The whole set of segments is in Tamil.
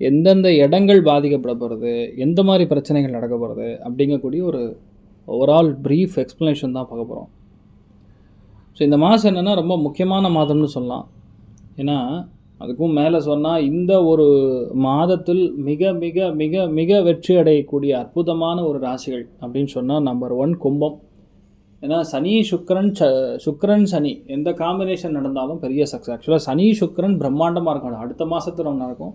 எந்தெந்த இடங்கள் பாதிக்கப்பட போகிறது எந்த மாதிரி பிரச்சனைகள் நடக்க போகிறது அப்படிங்கக்கூடிய ஒரு ஓவரால் ப்ரீஃப் எக்ஸ்ப்ளனேஷன் தான் பார்க்க போகிறோம் ஸோ இந்த மாதம் என்னென்னா ரொம்ப முக்கியமான மாதம்னு சொல்லலாம். ஏன்னா அதுக்கும் மேலே சொன்னால் இந்த ஒரு மாதத்தில் மிக மிக மிக மிக வெற்றி அடையக்கூடிய அற்புதமான ஒரு ராசிகள் அப்படின்னு சொன்னால் நம்பர் ஒன் கும்பம். ஏன்னா சனி சுக்கரன் ச சுக்கரன் சனி எந்த காம்பினேஷன் நடந்தாலும் பெரிய சக்ஸஸ் ஆக்சுவலாக சனி சுக்கரன் பிரம்மாண்டமாக இருக்கும். அடுத்த மாதத்தில் ஒன்று நடக்கும்.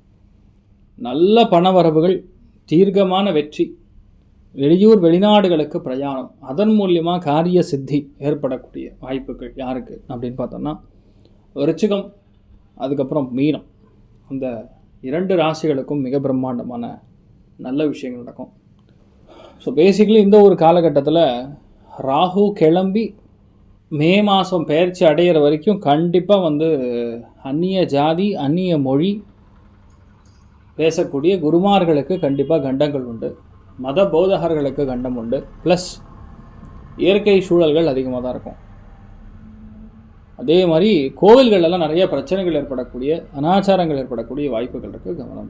நல்ல பணவரவுகள் தீர்க்கமான வெற்றி வெளியூர் வெளிநாடுகளுக்கு பிரயாணம் அதன் மூலியமாக காரிய சித்தி ஏற்படக்கூடிய வாய்ப்புகள் யாருக்கு அப்படின்னு பார்த்தோம்னா ரிச்சிகம் அதுக்கப்புறம் மீனம். அந்த இரண்டு ராசிகளுக்கும் மிக பிரம்மாண்டமான நல்ல விஷயங்கள் நடக்கும். ஸோ பேசிக்கலி இந்த ஒரு காலகட்டத்தில் ராகு கிளம்பி மே மாதம் பயிற்சி அடையிற வரைக்கும் கண்டிப்பாக வந்து அந்நிய ஜாதி அந்நிய மொழி பேசக்கூடிய குருமார்களுக்கு கண்டிப்பாக கண்டங்கள் உண்டு. மத போதகர்களுக்கு கண்டம் உண்டு. ப்ளஸ் இயற்கை சூழல்கள் அதிகமாக தான் இருக்கும். அதே மாதிரி கோவில்கள் எல்லாம் நிறைய பிரச்சனைகள் ஏற்படக்கூடிய அனாச்சாரங்கள் ஏற்படக்கூடிய வாய்ப்புகள் இருக்குது கவனம்.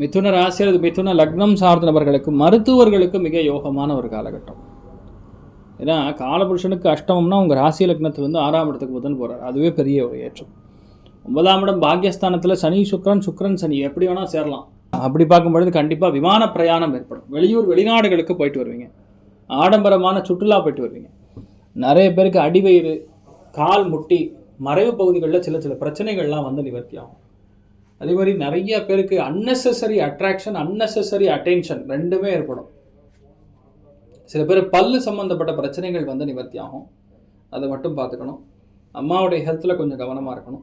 மிதுன ராசி அல்லது மிதுன லக்னம் சார்ந்த நபர்களுக்கு மருத்துவர்களுக்கு மிக யோகமான ஒரு காலகட்டம். ஏன்னா காலபுருஷனுக்கு அஷ்டமம்னா உங்கள் ராசி லக்னத்துலேருந்து ஆறாம் இடத்துக்கு புதன் போகிறார் அதுவே பெரிய ஒரு ஏற்றம். ஒன்பதாம் இடம் பாக்கியஸ்தானத்தில் சனி சுக்ரன் சுக்ரன் சனி. எப்படி வேணால் சேரலாம். அப்படி பார்க்கும்பொழுது கண்டிப்பாக விமான பிரயாணம் ஏற்படும். வெளியூர் வெளிநாடுகளுக்கு போயிட்டு வருவீங்க. ஆடம்பரமான சுற்றுலா போயிட்டு வருவீங்க. நிறைய பேருக்கு அடிவயிறு கால் முட்டி மறைவு பகுதிகளில் சில சில பிரச்சனைகள்லாம் வந்து நிவர்த்தி ஆகும். அதே மாதிரி நிறைய பேருக்கு unnecessary அட்ராக்ஷன் unnecessary அட்டென்ஷன் ரெண்டுமே ஏற்படும். சில பேர் பல்லு சம்மந்தப்பட்ட பிரச்சனைகள் வந்து நிவர்த்தி ஆகும். அதை மட்டும் பார்த்துக்கணும். அம்மாவுடைய ஹெல்த்தில் கொஞ்சம் கவனமாக இருக்கணும்.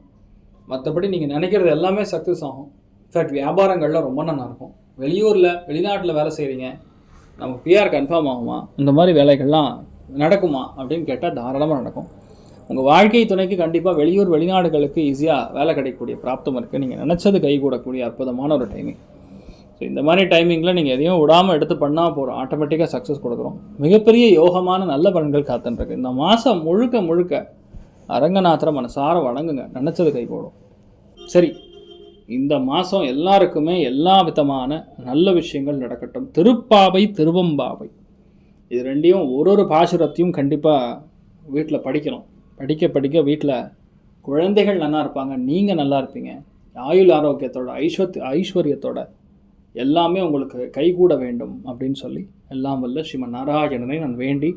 மற்றபடி நீங்கள் நினைக்கிறது எல்லாமே சக்ஸஸ் ஆகும். இன்ஃபேக்ட் வியாபாரங்கள்லாம் ரொம்ப நல்லாயிருக்கும். வெளியூரில் வெளிநாட்டில் வேலை செய்கிறீங்க நமக்கு பிஆர் கன்ஃபார்ம் ஆகுமா? இந்த மாதிரி வேலைகள்லாம் நடக்குமா? அப்படின்னு கேட்டால் தாராளமாக நடக்கும். உங்கள் வாழ்க்கை துணைக்கு கண்டிப்பாக வெளியூர் வெளிநாடுகளுக்கு ஈஸியாக வேலை கிடைக்கக்கூடிய பிராப்தம் இருக்குது நீங்கள் நினச்சது கைகூடக்கூடிய அற்புதமான ஒரு டைமிங் ஸோ இந்த மாதிரி டைமிங்கில் நீங்கள் எதையும் விடாமல் எடுத்து பண்ணால் போகிறோம் ஆட்டோமேட்டிக்காக சக்ஸஸ் கொடுக்குறோம். மிகப்பெரிய யோகமான நல்ல பலன்கள் காத்துன்ருக்கு இந்த மாதம் முழுக்க முழுக்க அரங்கநாத்திர மனசார வணங்குங்க நினச்சது கைகூடும். சரி இந்த மாதம் எல்லாருக்குமே எல்லா விதமான நல்ல விஷயங்கள் நடக்கட்டும். திருப்பாவை திருவம்பாவை. இது ரெண்டையும் ஒரு ஒரு பாசுரத்தையும் கண்டிப்பாக வீட்டில் படிக்கணும். படிக்க படிக்க வீட்டில் குழந்தைகள் நல்லா இருப்பாங்க நீங்கள் நல்லா இருப்பீங்க. ஆயுள் ஆரோக்கியத்தோட ஐஸ்வத் ஐஸ்வர்யத்தோட எல்லாமே உங்களுக்கு கைகூட வேண்டும் அப்படின்னு சொல்லி எல்லாம் வல்ல ஸ்ரீமன் நாராயணனை நான் வேண்டி